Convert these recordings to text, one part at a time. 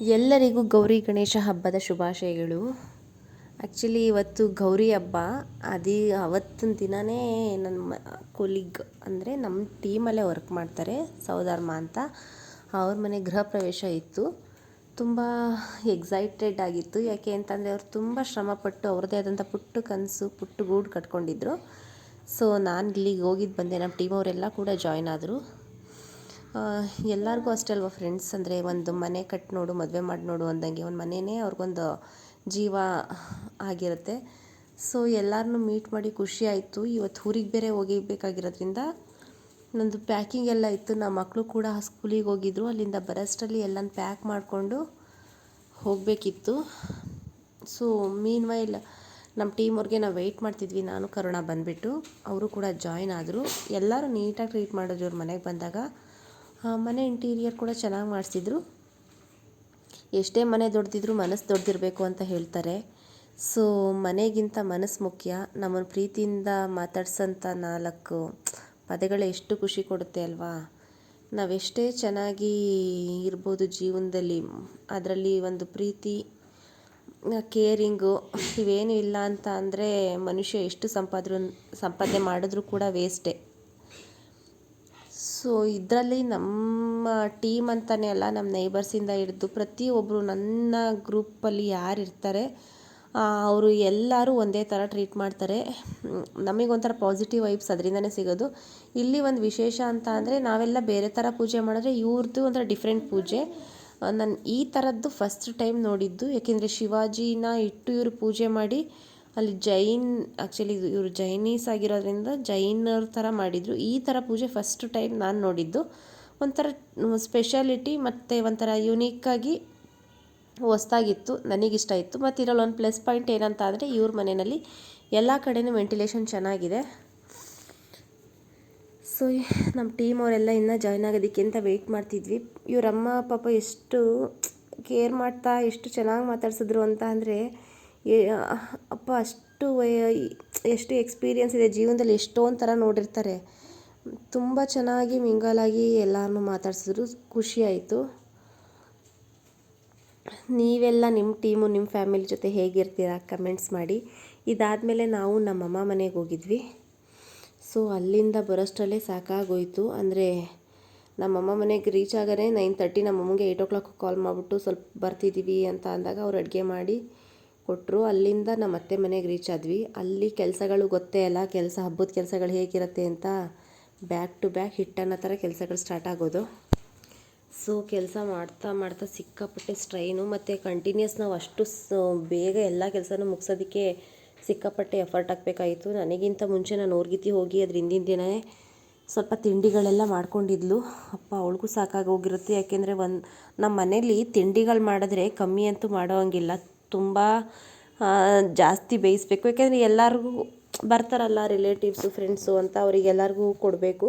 ಎಲ್ಲರಿಗೂ ಗೌರಿ ಗಣೇಶ ಹಬ್ಬದ ಶುಭಾಶಯಗಳು. ಆ್ಯಕ್ಚುಲಿ ಇವತ್ತು ಗೌರಿ ಹಬ್ಬ. ಅದಿ, ಅವತ್ತಿನ ದಿನವೇ ನನ್ನ ಕೊಲೀಗ್ ಅಂದರೆ ನಮ್ಮ ಟೀಮಲ್ಲೇ ವರ್ಕ್ ಮಾಡ್ತಾರೆ ಸೌಧರ್ಮ ಅಂತ. ಅವ್ರ ಮನೆ ಗೃಹ ಪ್ರವೇಶ ಇತ್ತು. ತುಂಬ ಎಕ್ಸೈಟೆಡ್ ಆಗಿತ್ತು. ಯಾಕೆ ಅಂತಂದರೆ ಅವ್ರು ತುಂಬ ಶ್ರಮಪಟ್ಟು ಅವ್ರದ್ದೇ ಆದಂಥ ಪುಟ್ಟು ಕನಸು, ಪುಟ್ಟು ಗೂಡು ಕಟ್ಕೊಂಡಿದ್ರು. ಸೊ ನಾನು ಇಲ್ಲಿಗೆ ಹೋಗಿದ್ದು ಬಂದೆ. ನಮ್ಮ ಟೀಮ್ ಅವರೆಲ್ಲ ಕೂಡ ಜಾಯ್ನ್ ಆದರು. ಎಲ್ಲರಿಗೂ ಅಷ್ಟೇ ಅಲ್ವ ಫ್ರೆಂಡ್ಸ್ ಅಂದರೆ ಒಂದು ಮನೆ ಕಟ್ಟಿ ನೋಡು, ಮದುವೆ ಮಾಡಿ ನೋಡು ಅಂದಂಗೆ ಒಂದು ಮನೆಯೇ ಅವ್ರಿಗೊಂದು ಜೀವ ಆಗಿರುತ್ತೆ. ಸೊ ಎಲ್ಲರನ್ನು ಮೀಟ್ ಮಾಡಿ ಖುಷಿ ಆಯಿತು. ಇವತ್ತು ಊರಿಗೆ ಬೇರೆ ಹೋಗಿಬೇಕಾಗಿರೋದ್ರಿಂದ ನಂದು ಪ್ಯಾಕಿಂಗ್ ಎಲ್ಲ ಇತ್ತು. ನಮ್ಮ ಮಕ್ಕಳು ಕೂಡ ಸ್ಕೂಲಿಗೆ ಹೋಗಿದ್ರು. ಅಲ್ಲಿಂದ ಬರೋಷ್ಟರಲ್ಲಿ ಎಲ್ಲನ ಪ್ಯಾಕ್ ಮಾಡಿಕೊಂಡು ಹೋಗಬೇಕಿತ್ತು. ಸೊ ಮೀನ್ ವೈಲ್ ನಮ್ಮ ಟೀಮ್ ಅವ್ರಿಗೆ ನಾವು ವೆಯ್ಟ್ ಮಾಡ್ತಿದ್ವಿ. ನಾನು, ಕರುಣ ಬಂದುಬಿಟ್ಟು. ಅವರು ಕೂಡ ಜಾಯ್ನ್ ಆದರು. ಎಲ್ಲರೂ ನೀಟಾಗಿ ಟ್ರೀಟ್ ಮಾಡಿದ್ರು ಇವ್ರ ಮನೆಗೆ ಬಂದಾಗ. ಮನೆ ಇಂಟೀರಿಯರ್ ಕೂಡ ಚೆನ್ನಾಗಿ ಮಾಡಿಸಿದ್ರು. ಎಷ್ಟೇ ಮನೆ ದೊಡ್ಡದಿದ್ರು ಮನಸ್ಸು ದೊಡ್ಡದಿರಬೇಕು ಅಂತ ಹೇಳ್ತಾರೆ. ಸೊ ಮನೆಗಿಂತ ಮನಸ್ಸು ಮುಖ್ಯ. ನಮ್ಮನ್ನು ಪ್ರೀತಿಯಿಂದ ಮಾತಾಡ್ಸೋಂಥ ನಾಲ್ಕು ಪದಗಳು ಎಷ್ಟು ಖುಷಿ ಕೊಡುತ್ತೆ ಅಲ್ವಾ? ನಾವೆಷ್ಟೇ ಚೆನ್ನಾಗಿ ಇರ್ಬೋದು ಜೀವನದಲ್ಲಿ, ಅದರಲ್ಲಿ ಒಂದು ಪ್ರೀತಿ ಕೇರಿಂಗು ಇವೇನು ಇಲ್ಲ ಅಂತ ಅಂದರೆ ಮನುಷ್ಯ ಎಷ್ಟು ಸಂಪಾದ್ರು, ಸಂಪಾದನೆ ಮಾಡಿದ್ರೂ ಕೂಡ ವೇಸ್ಟೇ ಸೊ ಇದರಲ್ಲಿ ನಮ್ಮ ಟೀಮ್ ಅಂತಲೇ ಅಲ್ಲ, ನಮ್ಮ ನೈಬರ್ಸಿಂದ ಹಿಡಿದು ಪ್ರತಿಯೊಬ್ಬರು ನನ್ನ ಗ್ರೂಪಲ್ಲಿ ಯಾರು ಇರ್ತಾರೆ ಅವರು ಎಲ್ಲರೂ ಒಂದೇ ಥರ ಟ್ರೀಟ್ ಮಾಡ್ತಾರೆ. ನಮಗೊಂಥರ ಪಾಸಿಟಿವ್ ವೈಬ್ಸ್ ಅದರಿಂದನೇ ಸಿಗೋದು. ಇಲ್ಲಿ ಒಂದು ವಿಶೇಷ ಅಂತ ಅಂದರೆ, ನಾವೆಲ್ಲ ಬೇರೆ ಥರ ಪೂಜೆ ಮಾಡಿದ್ರೆ ಇವ್ರದ್ದು ಒಂಥರ ಡಿಫ್ರೆಂಟ್ ಪೂಜೆ. ನಾನು ಈ ಥರದ್ದು ಫಸ್ಟ್ ಟೈಮ್ ನೋಡಿದ್ದು, ಯಾಕೆಂದರೆ ಶಿವಾಜಿನ ಇಟ್ಟು ಇವರು ಪೂಜೆ ಮಾಡಿ ಅಲ್ಲಿ ಜೈನ್ ಆ್ಯಕ್ಚುಲಿ ಇವರು ಜೈನೀಸ್ ಆಗಿರೋದ್ರಿಂದ ಜೈನರ್ ಥರ ಮಾಡಿದರು. ಈ ಥರ ಪೂಜೆ ಫಸ್ಟ್ ಟೈಮ್ ನಾನು ನೋಡಿದ್ದು. ಒಂಥರ ಸ್ಪೆಷಾಲಿಟಿ ಮತ್ತು ಒಂಥರ ಯುನೀಕಾಗಿ ಹೊಸ್ದಾಗಿತ್ತು, ನನಗಿಷ್ಟ ಇತ್ತು. ಮತ್ತು ಇದರಲ್ಲಿ ಒಂದು ಪ್ಲಸ್ ಪಾಯಿಂಟ್ ಏನಂತ ಅಂದರೆ ಇವ್ರ ಮನೆಯಲ್ಲಿ ಎಲ್ಲ ಕಡೆಯೂ ವೆಂಟಿಲೇಷನ್ ಚೆನ್ನಾಗಿದೆ. ಸೊ ನಮ್ಮ ಟೀಮ್ ಅವರೆಲ್ಲ ಇನ್ನೂ ಜಾಯ್ನ್ ಆಗೋದಕ್ಕೆ ಅಂತ ವೆಯ್ಟ್ ಮಾಡ್ತಿದ್ವಿ. ಇವ್ರ ಅಮ್ಮ ಪಾಪ ಎಷ್ಟು ಕೇರ್ ಮಾಡ್ತಾ, ಎಷ್ಟು ಚೆನ್ನಾಗಿ ಮಾತಾಡ್ಸಿದ್ರು ಅಂತ ಅಂದರೆ ಅಪ್ಪ ಅಷ್ಟು ಎಷ್ಟು ಎಕ್ಸ್ಪೀರಿಯನ್ಸ್ ಇದೆ ಜೀವನದಲ್ಲಿ ಎಷ್ಟೊಂದು ಥರ ನೋಡಿರ್ತಾರೆ. ತುಂಬ ಚೆನ್ನಾಗಿ ಮಿಂಗಲಾಗಿ ಎಲ್ಲರನ್ನೂ ಮಾತಾಡ್ಸಿದ್ರು. ಖುಷಿ ಆಯಿತು. ನೀವೆಲ್ಲ ನಿಮ್ಮ ಟೀಮು ನಿಮ್ಮ ಫ್ಯಾಮಿಲಿ ಜೊತೆ ಹೇಗಿರ್ತೀರಾ ಕಮೆಂಟ್ಸ್ ಮಾಡಿ. ಇದಾದಮೇಲೆ ನಾವು ನಮ್ಮಮ್ಮ ಮನೆಗೆ ಹೋಗಿದ್ವಿ. ಸೊ, ಅಲ್ಲಿಂದ ಬರೋಷ್ಟರಲ್ಲೇ ಸಾಕಾಗೋಯಿತು. ಅಂದರೆ ನಮ್ಮಮ್ಮ ಮನೆಗೆ ರೀಚ್ ಆಗೋದೇ ನೈನ್ ತರ್ಟಿ ನಮ್ಮಮ್ಮಗೆ ಏಯ್ಟ್ ಓ ಕ್ಲಾಕ್ ಕಾಲ್ ಮಾಡಿಬಿಟ್ಟು ಸ್ವಲ್ಪ ಬರ್ತಿದ್ದೀವಿ ಅಂತ ಅಂದಾಗ ಅವ್ರು ಅಡುಗೆ ಮಾಡಿ ಕೊಟ್ಟರು ಅಲ್ಲಿಂದ ನಮ್ಮ ಅತ್ತೆ ಮನೆಗೆ ರೀಚ್ ಆದ್ವಿ. ಅಲ್ಲಿ ಕೆಲಸಗಳು ಗೊತ್ತೇ ಅಲ್ಲ, ಕೆಲಸ ಹಬ್ಬದ ಕೆಲಸಗಳು ಹೇಗಿರುತ್ತೆ ಅಂತ ಬ್ಯಾಕ್ ಟು ಬ್ಯಾಕ್ ಹಿಟ್ಟನ್ನೋ ಥರ ಕೆಲಸಗಳು ಸ್ಟಾರ್ಟ್ ಆಗೋದು. ಸೊ ಕೆಲಸ ಮಾಡ್ತಾ ಮಾಡ್ತಾ ಸಿಕ್ಕಾಪಟ್ಟೆ ಸ್ಟ್ರೈನು ಮತ್ತು ಕಂಟಿನ್ಯೂಸ್ ನಾವು ಅಷ್ಟು ಬೇಗ ಎಲ್ಲ ಕೆಲಸನೂ ಮುಗಿಸೋದಕ್ಕೆ ಸಿಕ್ಕಾಪಟ್ಟೆ ಎಫರ್ಟ್ ಹಾಕಬೇಕಾಯಿತು. ನನಗಿಂತ ಮುಂಚೆ ನಾನು ಊರ್ಗಿತಿ ಹೋಗಿ ಅದ್ರ ಹಿಂದಿನ ದಿನವೇ ಸ್ವಲ್ಪ ತಿಂಡಿಗಳೆಲ್ಲ ಮಾಡ್ಕೊಂಡಿದ್ಲು. ಅಪ್ಪ, ಅವಳಿಗೂ ಸಾಕಾಗಿ ಹೋಗಿರುತ್ತೆ. ಯಾಕೆಂದರೆ ಒಂದು ನಮ್ಮ ಮನೇಲಿ ತಿಂಡಿಗಳು ಮಾಡಿದ್ರೆ ಕಮ್ಮಿ ಅಂತೂ ಮಾಡೋ ಹಂಗಿಲ್ಲ. ತುಂಬ ಜಾಸ್ತಿ ಬೇಯಿಸ್ಬೇಕು. ಯಾಕೆಂದರೆ ಎಲ್ಲರಿಗೂ ಬರ್ತಾರಲ್ಲ ರಿಲೇಟಿವ್ಸು ಫ್ರೆಂಡ್ಸು ಅಂತ ಅವರಿಗೆಲ್ಲರಿಗೂ ಕೊಡಬೇಕು.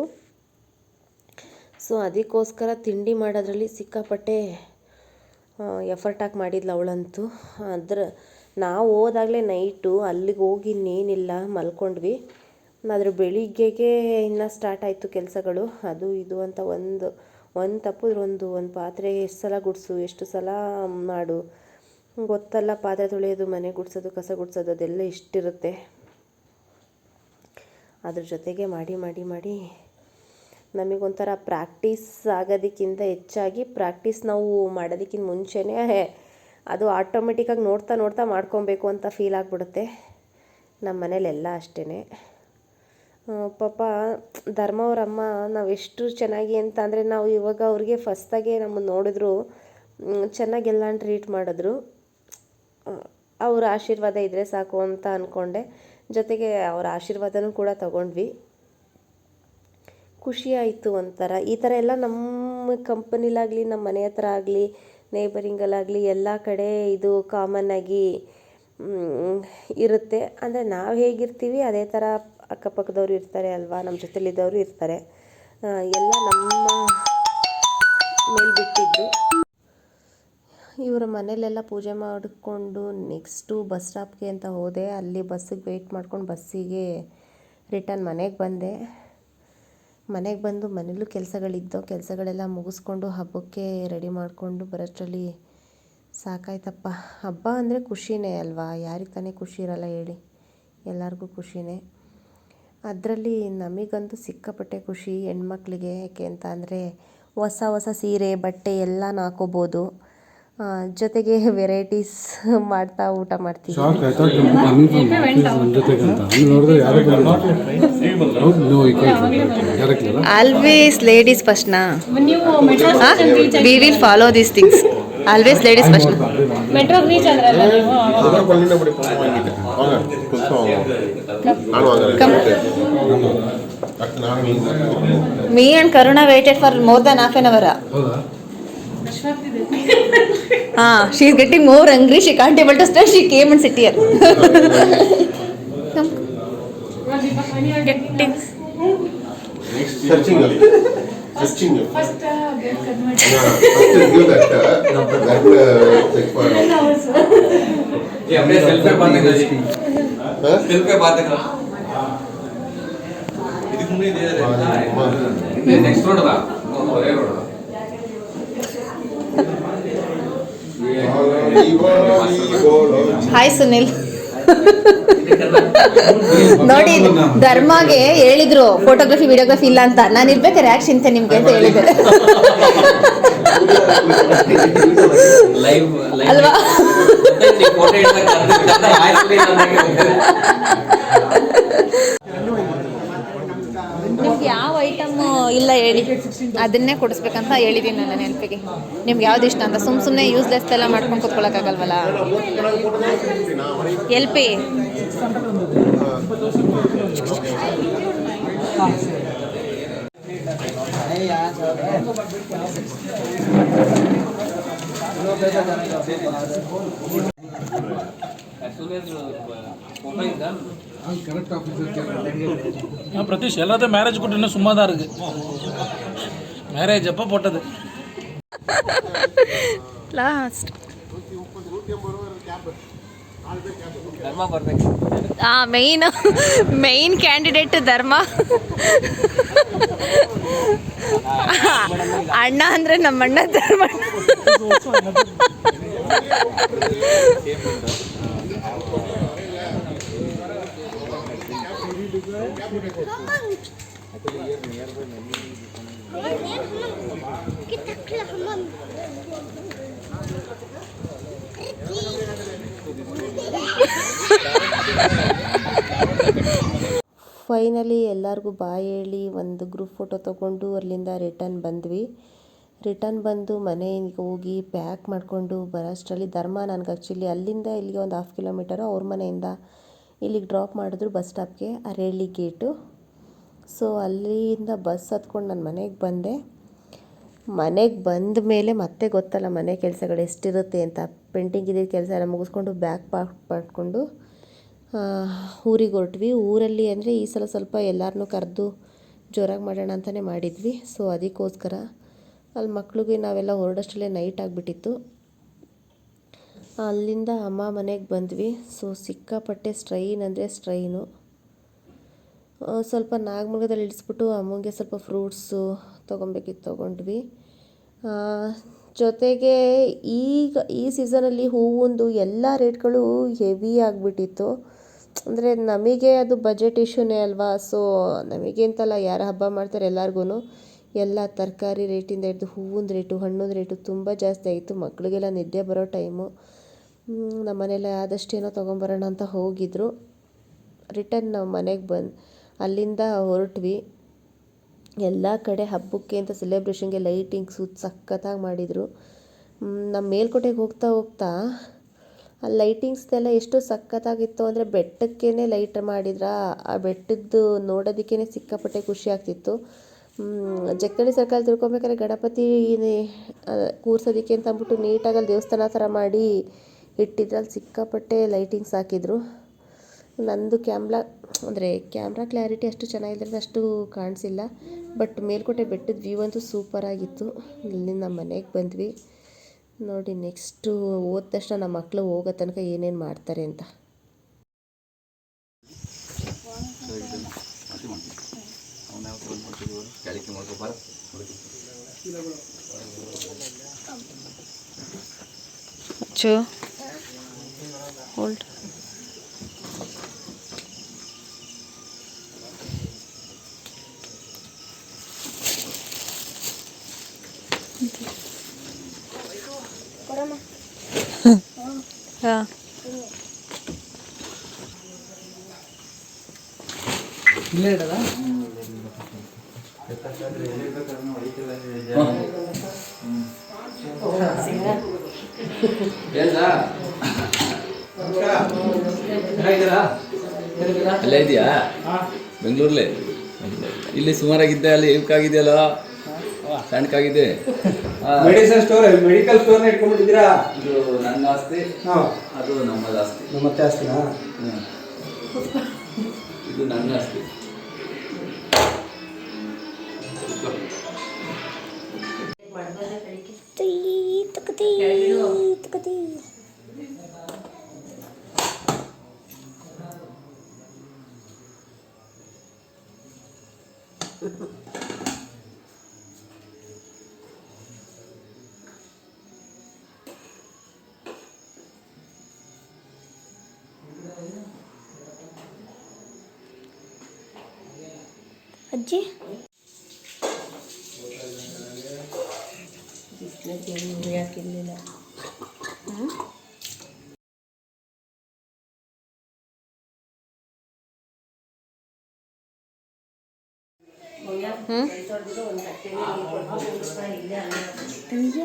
ಸೊ ಅದಕ್ಕೋಸ್ಕರ ತಿಂಡಿ ಮಾಡೋದ್ರಲ್ಲಿ ಸಿಕ್ಕಾಪಟ್ಟೆ ಎಫರ್ಟ್ ಹಾಕಿ ಮಾಡಿದ್ಲು ಅವಳಂತೂ. ಅದ್ರ ನಾವು ಹೋದಾಗಲೇ ನೈಟು ಅಲ್ಲಿಗೆ ಹೋಗಿ ಇನ್ನೇನಿಲ್ಲ, ಮಲ್ಕೊಂಡ್ವಿ. ಅದ್ರ ಬೆಳಿಗ್ಗೆಗೆ ಇನ್ನೂ ಸ್ಟಾರ್ಟ್ ಆಯಿತು ಕೆಲಸಗಳು. ಅದು ಇದು ಅಂತ ಒಂದು ಒಂದು ತಪ್ಪಿದ್ರೆ ಒಂದು ಒಂದು ಪಾತ್ರೆ ಎಷ್ಟು ಸಲ ಗುಡಿಸು, ಎಷ್ಟು ಸಲ ಮಾಡು ಗೊತ್ತಲ್ಲ, ಪಾತ್ರೆ ತೊಳೆಯೋದು, ಮನೆ ಗುಡಿಸೋದು, ಕಸ ಗುಡಿಸೋದು, ಅದೆಲ್ಲ ಇಷ್ಟಿರುತ್ತೆ. ಅದ್ರ ಜೊತೆಗೆ ಮಾಡಿ ಮಾಡಿ ಮಾಡಿ ನಮಗೊಂಥರ ಪ್ರಾಕ್ಟೀಸ್ ಆಗೋದಕ್ಕಿಂತ ಹೆಚ್ಚಾಗಿ ಪ್ರಾಕ್ಟೀಸ್ ನಾವು ಮಾಡೋದಕ್ಕಿಂತ ಮುಂಚೆನೇ ಅದು ಆಟೋಮೆಟಿಕ್ಕಾಗಿ ನೋಡ್ತಾ ನೋಡ್ತಾ ಮಾಡ್ಕೊಬೇಕು ಅಂತ ಫೀಲ್ ಆಗಿಬಿಡುತ್ತೆ. ನಮ್ಮ ಮನೇಲೆಲ್ಲ ಅಷ್ಟೇ ಪಾಪ ಧರ್ಮ ಅವರಮ್ಮ ನಾವು ಎಷ್ಟು ಚೆನ್ನಾಗಿ ಅಂತ ಅಂದರೆ ನಾವು ಇವಾಗ ಅವ್ರಿಗೆ ಫಸ್ಟಾಗೆ ನಮ್ಮನ್ನು ನೋಡಿದ್ರು ಚೆನ್ನಾಗೆಲ್ಲ ಟ್ರೀಟ್ ಮಾಡಿದ್ರು. ಅವ್ರ ಆಶೀರ್ವಾದ ಇದ್ದರೆ ಸಾಕು ಅಂತ ಅಂದ್ಕೊಂಡೆ ಜೊತೆಗೆ ಅವರ ಆಶೀರ್ವಾದನೂ ಕೂಡ ತಗೊಂಡ್ವಿ. ಖುಷಿ ಆಯಿತು ಒಂಥರ. ಈ ಥರ ಎಲ್ಲ ನಮ್ಮ ಕಂಪನಿಲಾಗಲಿ ನಮ್ಮ ಮನೆ ಹತ್ರ ಆಗಲಿ ನೇಬರಿಂಗಲ್ಲಾಗಲಿ ಎಲ್ಲ ಕಡೆ ಇದು ಕಾಮನ್ ಆಗಿ ಇರುತ್ತೆ. ಅಂದರೆ ನಾವು ಹೇಗಿರ್ತೀವಿ, ಅದೇ ಥರ ಅಕ್ಕಪಕ್ಕದವ್ರು ಇರ್ತಾರೆ ಅಲ್ವಾ ನಮ್ಮ ಜೊತೆಲಿದ್ದವರು ಇರ್ತಾರೆ. ಎಲ್ಲ ನಮ್ಮ ಮೇಲೆ ಬಿಟ್ಟಿದ್ದು ಇವರ ಮನೇಲೆಲ್ಲ ಪೂಜೆ ಮಾಡಿಕೊಂಡು ನೆಕ್ಸ್ಟು ಬಸ್ ಸ್ಟಾಪ್ಗೆ ಅಂತ ಹೋದೆ. ಅಲ್ಲಿ ಬಸ್ಸಿಗೆ ವೆಯ್ಟ್ ಮಾಡ್ಕೊಂಡು ಬಸ್ಸಿಗೆ ರಿಟರ್ನ್ ಮನೆಗೆ ಬಂದೆ. ಮನೆಗೆ ಬಂದು ಮನೇಲೂ ಕೆಲಸಗಳಿದ್ದೋ, ಕೆಲಸಗಳೆಲ್ಲ ಮುಗಿಸ್ಕೊಂಡು ಹಬ್ಬಕ್ಕೆ ರೆಡಿ ಮಾಡಿಕೊಂಡು ಬರೋಷ್ಟರಲ್ಲಿ ಸಾಕಾಯ್ತಪ್ಪ. ಹಬ್ಬ ಅಂದರೆ ಖುಷಿನೇ ಅಲ್ವಾ? ಯಾರಿಗೆ ತಾನೇ ಖುಷಿ ಇರಲ್ಲ ಹೇಳಿ. ಎಲ್ಲರಿಗೂ ಖುಷಿನೇ. ಅದರಲ್ಲಿ ನಮಗಂತೂ ಸಿಕ್ಕಾಪಟ್ಟೆ ಖುಷಿ ಹೆಣ್ಮಕ್ಳಿಗೆ. ಯಾಕೆ ಅಂತ ಅಂದರೆ ಹೊಸ ಹೊಸ ಸೀರೆ, ಬಟ್ಟೆ ಎಲ್ಲ ಹಾಕೋಬೋದು. ಜೊತೆಗೆ ವೆರೈಟೀಸ್ ಮಾಡ್ತಾ ಊಟ ಮಾಡ್ತೀವಿ ಶಾಕ್ ಆಯ್ತು? Always ladies ಫಸ್ಟ್ನಾ we will follow these things always ladies first metro reach me and Karuna waited for more than half an hour. ah, she is getting more angry. She can't able to stand. She came and sit here. Getting. Searching. Searching. First, uh, get ये हमने next road था hi Sunil. ನೋಡಿ ಧರ್ಮಗೆ ಹೇಳಿದ್ರು photography videography ಇಲ್ಲ ಅಂತ. ನಾನು ಇರ್ಬೇಕಾರೆ reaction ಚಿಂತೆ ನಿಮ್ಗೆ ಅಂತ ಹೇಳಿದೆ ಲೈವ್ ಲೈವ್ ಅಲ್ವಾ? ಫೋಟೋ ಹಿಡಿದಾಗ ಆಯ್ತು ನಿಮ್ಗೆ ಯಾವ ಐಟಮ್ ಇಲ್ಲ ಹೇಳಿ. ಅದನ್ನೇ ಕೊಡಿಸ್ಬೇಕಂತ ಹೇಳಿದ್ದೀನಿ ನನ್ನ ನೆನಪಿಗೆ. ನಿಮ್ಗೆ ಯಾವ್ದು ಇಷ್ಟ ಅಂತ? ಸುಮ್ ಸುಮ್ಮನೆ ಯೂಸ್ಲೆಸ್ ಎಲ್ಲ ಮಾಡ್ಕೊಂಡು ಕೂತ್ಕೊಳ್ಳೋಕ್ಕಾಗಲ್ವಲ್ಲ ಎಲ್ ಪಿ. பிரதீஷ் எல்லாத்தையும் மேரேஜ் கூட்டு இன்னும் சும்மா தான் இருக்கு மேரேஜ் அப்போ போட்டது ಲಾಸ್ಟ್ ಧರ್ಮ ಬರ್ಬೇಕು ಆ ಮೇಯ್ನ್ ಮೇಯ್ನ್ ಕ್ಯಾಂಡಿಡೇಟ್ ಧರ್ಮ ಅಣ್ಣ ಅಂದ್ರೆ ನಮ್ಮ ಅಣ್ಣ ಧರ್ಮ ಫೈನಲಿ ಎಲ್ಲರಿಗೂ ಬಾಯ್ ಹೇಳಿ ಒಂದು ಗ್ರೂಪ್ ಫೋಟೋ ತಗೊಂಡು ಅಲ್ಲಿಂದ ರಿಟರ್ನ್ ಬಂದ್ವಿ. ರಿಟರ್ನ್ ಬಂದು ಮನೆಗೆ ಹೋಗಿ ಪ್ಯಾಕ್ ಮಾಡಿಕೊಂಡು ಬರೋಷ್ಟರಲ್ಲಿ ಧರ್ಮ ನನಗೆ ಆ್ಯಕ್ಚುಲಿ ಅಲ್ಲಿಂದ ಇಲ್ಲಿಗೆ ಒಂದು ಹಾಫ್ ಕಿಲೋಮೀಟರು ಅವ್ರ ಮನೆಯಿಂದ ಇಲ್ಲಿಗೆ ಡ್ರಾಪ್ ಮಾಡಿದ್ರು ಬಸ್ ಸ್ಟಾಪ್ಗೆ ಅರೇಳಿ ಗೇಟು ಸೊ ಅಲ್ಲಿಂದ ಬಸ್ ಹತ್ಕೊಂಡು ನಾನು ಮನೆಗೆ ಬಂದೆ. ಮನೆಗೆ ಬಂದ ಮೇಲೆ ಮತ್ತೆ ಗೊತ್ತಲ್ಲ ಮನೆ ಕೆಲಸಗಳು ಎಷ್ಟಿರುತ್ತೆ ಅಂತ. ಪೇಂಟಿಂಗ್ ಇದ್ದಿದ್ದ ಕೆಲಸ ಎಲ್ಲ ಮುಗಿಸ್ಕೊಂಡು ಬ್ಯಾಗ್ ಪಾಕ್ ಮಾಡಿಕೊಂಡು ಊರಿಗೆ ಹೊರಟ್ವಿ. ಊರಲ್ಲಿ ಅಂದರೆ ಈ ಸಲ ಸ್ವಲ್ಪ ಎಲ್ಲರನ್ನೂ ಕರೆದು ಜೋರಾಗಿ ಮಾಡೋಣ ಅಂತಲೇ ಮಾಡಿದ್ವಿ. ಸೊ ಅದಕ್ಕೋಸ್ಕರ ಅಲ್ಲಿ ಮಕ್ಳಿಗೆ ನಾವೆಲ್ಲ ಹೊರಡಷ್ಟರಲ್ಲೇ ನೈಟ್ ಆಗಿಬಿಟ್ಟಿತ್ತು. ಅಲ್ಲಿಂದ ಅಮ್ಮ ಮನೆಗೆ ಬಂದ್ವಿ. ಸೊ ಸಿಕ್ಕಾಪಟ್ಟೆ ಸ್ಟ್ರೈನ್ ಅಂದರೆ ಸ್ಟ್ರೈನು ಸ್ವಲ್ಪ ನಾಗಮುಗದಲ್ಲಿ ಇಳಿಸ್ಬಿಟ್ಟು ಅಮ್ಮಂಗೆ ಸ್ವಲ್ಪ ಫ್ರೂಟ್ಸು ತೊಗೊಬೇಕಿತ್ತು ತೊಗೊಂಡ್ವಿ. ಜೊತೆಗೆ ಈಗ ಈ ಸೀಸನಲ್ಲಿ ಹೂವಿಂದು ಎಲ್ಲ ರೇಟ್ಗಳು ಹೆವಿ ಆಗಿಬಿಟ್ಟಿತ್ತು. ಅಂದರೆ ನಮಗೆ ಅದು ಬಜೆಟ್ ಇಶ್ಯೂನೇ ಅಲ್ವಾ? ಸೊ ನಮಗೆ ಅಂತಲ್ಲ ಯಾರು ಹಬ್ಬ ಮಾಡ್ತಾರೆ ಎಲ್ಲರಿಗೂ ಎಲ್ಲ ತರಕಾರಿ ರೇಟಿಂದ ಹಿಡಿದು ಹೂವಿನ ರೇಟು ಹಣ್ಣಿನ ರೇಟು ತುಂಬ ಜಾಸ್ತಿ ಆಯಿತು. ಮಕ್ಕಳಿಗೆಲ್ಲ ನಿದ್ದೆ ಬರೋ ಟೈಮು ನಮ್ಮ ಮನೇಲಿ ಆದಷ್ಟೇನೋ ತೊಗೊಂಬರೋಣ ಅಂತ ಹೋಗಿದ್ರು. ರಿಟರ್ನ್ ನಾವು ಮನೆಗೆ ಬಂದು, ಅಲ್ಲಿಂದ ಹೊರಟ್ವಿ. ಎಲ್ಲ ಕಡೆ ಹಬ್ಬಕ್ಕೆ ಅಂತ ಸೆಲೆಬ್ರೇಷನ್ಗೆ ಲೈಟಿಂಗ್ಸು ಸಖತ್ತಾಗಿ ಮಾಡಿದರು. ನಮ್ಮ ಮೇಲ್ಕೋಟೆಗೆ ಹೋಗ್ತಾ ಹೋಗ್ತಾ, ಆ ಲೈಟಿಂಗ್ಸ್ದೆಲ್ಲ ಎಷ್ಟು ಸಖತ್ತಾಗಿತ್ತು ಅಂದರೆ ಬೆಟ್ಟಕ್ಕೇ ಲೈಟ್ ಮಾಡಿದ್ರ, ಆ ಬೆಟ್ಟದ್ದು ನೋಡೋದಕ್ಕೇ ಸಿಕ್ಕಾಪಟ್ಟೆ ಖುಷಿ ಆಗ್ತಿತ್ತು. ಜಕ್ಕಳ್ಳಿ ಸರ್ಕಾರ ತಿಳ್ಕೊಬೇಕಾದ್ರೆ ಗಣಪತಿ ಕೂರ್ಸೋದಕ್ಕೆ ಅಂತ ಅಂದ್ಬಿಟ್ಟು ನೀಟಾಗಿ ಅಲ್ಲಿ ದೇವಸ್ಥಾನ ಥರ ಮಾಡಿ ಇಟ್ಟಿದ್ರಲ್ಲಿ ಸಿಕ್ಕಾಪಟ್ಟೆ ಲೈಟಿಂಗ್ಸ್ ಹಾಕಿದ್ರು. ನಂದು ಕ್ಯಾಮ್ರಾ, ಅಂದರೆ ಕ್ಯಾಮ್ರಾ ಕ್ಲಾರಿಟಿ ಅಷ್ಟು ಚೆನ್ನಾಗಿದ್ರೆ ಅಷ್ಟು ಕಾಣಿಸಿಲ್ಲ. ಬಟ್ ಮೇಲ್ಕೋಟೆ ಬೆಟ್ಟದ ವ್ಯೂ ಅಂತೂ ಸೂಪರಾಗಿತ್ತು. ಇಲ್ಲಿಂದ ನಮ್ಮ ಮನೆಗೆ ಬಂದ್ವಿ. ನೋಡಿ, ನೆಕ್ಸ್ಟು ಹೋದ ತಕ್ಷಣ ನಮ್ಮ ಮಕ್ಕಳು ಹೋಗೋ ತನಕ ಏನೇನು ಮಾಡ್ತಾರೆ ಅಂತ. ಕೆಳಕ್ಕೆ ಮಾಡ್ಕೊ ಬರ ಚು ಹೋಲ್ಡ್ ಹಾಂ ಅಲ್ಲೇ ಇದೆಯಾ? ಬೆಂಗಳೂರಲ್ಲೇ ಇಲ್ಲಿ ಸುಮಾರಾಗಿದ್ದೆ ಅಲ್ಲಿ ಇವಕ್ಕಾಗಿದೆಯಲ್ಲ ಸಣ್ಣಕ್ಕಾಗಿದೆ ಮೆಡಿಸಿನ್ ಸ್ಟೋರ್ ಮೆಡಿಕಲ್ ಸ್ಟೋರ್ನ ಇಟ್ಕೊಂಡ್ಬಿಟ್ಟಿದ್ದೀರಾ ಇದು ನನ್ನ ಆಸ್ತಿ. ಅದು ನಮ್ಮದು ಆಸ್ತಿ ನಮ್ಮ ಆಸ್ತಿನಾ? ಹ್ಮ್. ಇದು ನನ್ನ ಆಸ್ತಿ. ಅಜ್ಜಿ?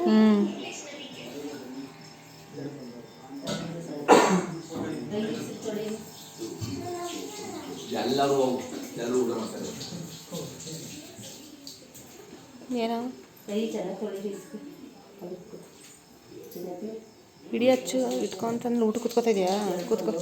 ಹ್ಞೂ ಎಲ್ಲರೂ ಎಲ್ಲರೂ ಊಟ ಮಾಡ್ತಾರೆ. ಏನೋ ಇಡೀ ಹಚ್ಚು ಇಟ್ಕೊಂತಂದ್ರೆ ಊಟ ಕೂತ್ಕೋತಾ ಇದೆಯಾ ಕೂತ್ಕೋ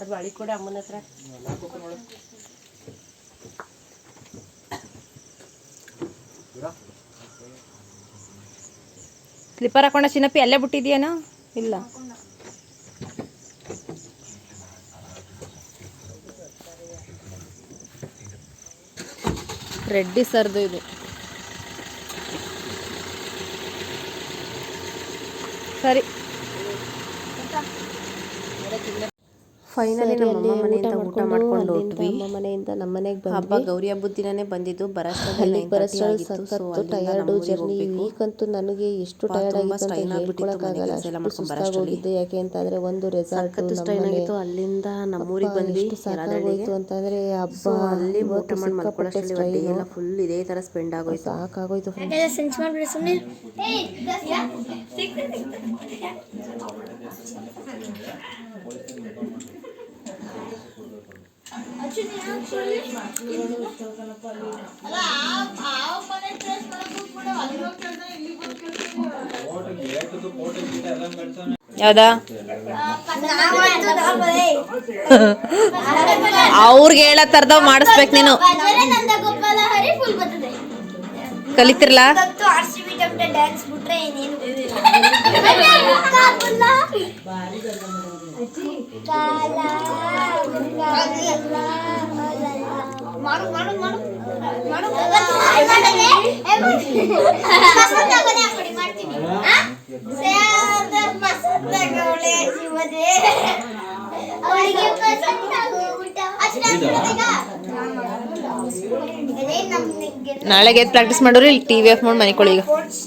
ಅದು ಬಾಳಿ ಕೂಡ ಅಮ್ಮನ ಹತ್ರ. ಸ್ಲಿಪ್ಪರ್ ಹಾಕೊಂಡ ಚಿನ್ನಪ್ಪಿ ಅಲ್ಲೇ ಬಿಟ್ಟಿದ್ಯೇನೋ? ಇಲ್ಲ. ರೆಡ್ಡಿ ಸರ್ದು ಇದು. ಸರಿ. ಫೈನಲಿ ನಮ್ಮ ಮನೆಯಿಂದ ಊಟ ಮಾಡ್ಕೊಂಡು ಹೋದ್ವಿ. ಮನೆಯಿಂದ ನಮ್ಮ ಮನೆಗೆ ಹಬ್ಬ ಗೌರಿ ಹಬ್ಬದ ದಿನನೇ ಬಂದಿದ್ದು. ಅಲ್ಲಿ ಬರೋಷ್ಟರಲ್ಲಿ ಬರಷ್ಟರಲ್ಲಿ ಸಖತ್ತು ಟಯರ್ಡು ಜರ್ನಿ. ಅಂತೂ ನನಗೆ ಎಷ್ಟು ಟೈರ್ಡ್ ಟಯರ್ಡ್ ಆಗಿತ್ತು ಅಂತ ಹೇಳ್ಕೊಳಕ್ಕಾಗಲ್ಲ. ಅಷ್ಟು ಸುಸ್ತಾಗೋಗಿದ್ದೆ ಯಾಕೆ ಅಂತಂದ್ರೆ ಒಂದು ರೆಸಾರ್ಟ್ ಆಗಿತ್ತು. ಅಲ್ಲಿಂದ ನಮ್ಮೂರಿಗೆ ಬಂದ್ವಿ ಸಾಕಾಗೋಯ್ತು ಅಂತಂದ್ರೆ ಹಬ್ಬ ಅಲ್ಲಿ ಊಟ ಮಾಡಿ ಮಲ್ಕೊಳ್ಳೋಷ್ಟರಲ್ಲಿ ಎಲ್ಲ ಫುಲ್ ಇದೇ ತರ ಸ್ಪೆಂಡ್ ಆಗೋಯ್ತು. ಸಾಕಾಗೋಯ್ತು ಫ್ರೆಂಡ್ಸ್ ಸುಮ್ಮನೆ ಯಾವ್ದಾ? ಅವ್ರಿಗೆ ಹೇಳತ್ತರ್ದ ಮಾಡಿಸ್ಬೇಕು ನೀನು. ಕಲಿತಿರ್ಲ? ಡ್ಯಾನ್ಸ್ ಬಿಟ್ರೆ ಮಾಡು ಮಾಡು ಮಾಡು. ಮಾಡು. ಮಾಡ್ತೀನಿ ಅವಳಿಗೆ ಈಗ? ನಾಳೆಗೆ ಎದ್ದು ಪ್ರಾಕ್ಟೀಸ್ ಮಾಡೋರು ಇಲ್ಲಿ ಟಿ ವಿ ಆಫ್ ಮಾಡಿ ಮನೆ ಈಗ. ಸ್ಪೋರ್ಟ್ಸ್